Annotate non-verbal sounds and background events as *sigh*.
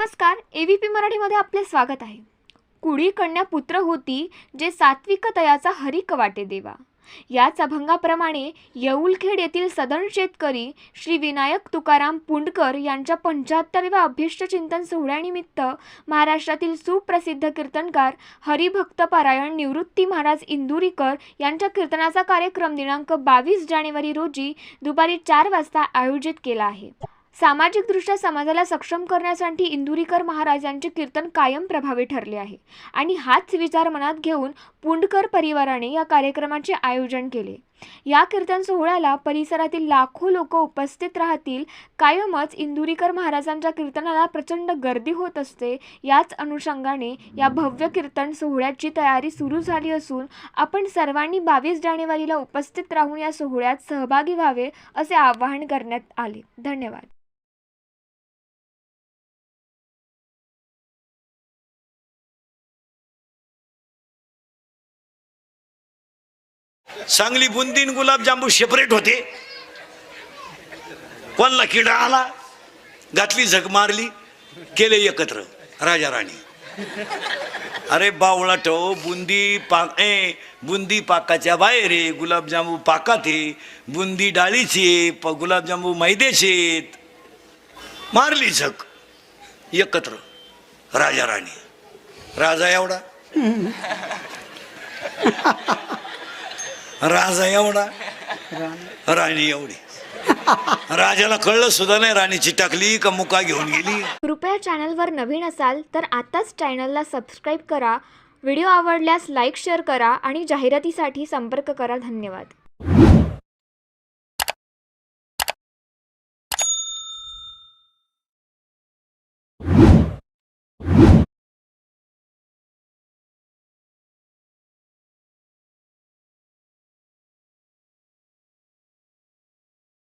नमस्कार एव्हीपी मराठीमध्ये आपले स्वागत आहे. कुडी कन्या पुत्र होती जे सात्विकतयाचा हरिक वाटे देवा. याच अभंगाप्रमाणे येऊलखेड येथील सदन शेतकरी श्री विनायक तुकाराम पुंडकर यांच्या पंच्याहत्तरव्या अभिष्ट चिंतन सोहळ्यानिमित्त महाराष्ट्रातील सुप्रसिद्ध कीर्तनकार हरिभक्त पारायण निवृत्ती महाराज इंदुरीकर यांच्या कीर्तनाचा कार्यक्रम दिनांक बावीस जानेवारी रोजी दुपारी चार वाजता आयोजित केला आहे. सामाजिकदृष्ट्या समाजाला सक्षम करण्यासाठी इंदुरीकर महाराजांचे कीर्तन कायम प्रभावी ठरले आहे. आणि हाच विचार मनात घेऊन पुंडकर परिवाराने या कार्यक्रमाचे आयोजन केले. या कीर्तन सोहळ्याला परिसरातील लाखो लोक उपस्थित राहतील. कायमच इंदुरीकर महाराजांच्या कीर्तनाला प्रचंड गर्दी होत असते. याच अनुषंगाने या भव्य कीर्तन सोहळ्याची तयारी सुरू झाली असून आपण सर्वांनी बावीस जानेवारीला उपस्थित राहून या सोहळ्यात सहभागी व्हावे असे आवाहन करण्यात आले. धन्यवाद. सांगली बुंदीन गुलाबजांबू सेपरेट होते. कोणला किडा आला घातली झक मारली केले एकत्र राजा राणी. अरे बावळा ठेव बुंदी पाक ए बुंदी पाकाच्या बाहेर आहे गुलाबजांबू पाकात आहे बुंदी डाळीची प गुलाबजांबू मैद्याचे मारली झक एकत्र राजा राणी. राजा एवढा? *laughs* राजा एवढा. राणी एवढी. राजाला कळलं सुद्धा नाही राणीची टाकली का मुका घेऊन गेली. कृपया चॅनलवर नवीन असाल तर आताच चॅनलला सबस्क्राईब करा व्हिडिओ आवडल्यास लाईक शेअर करा आणि जाहिरातीसाठी संपर्क करा. धन्यवाद.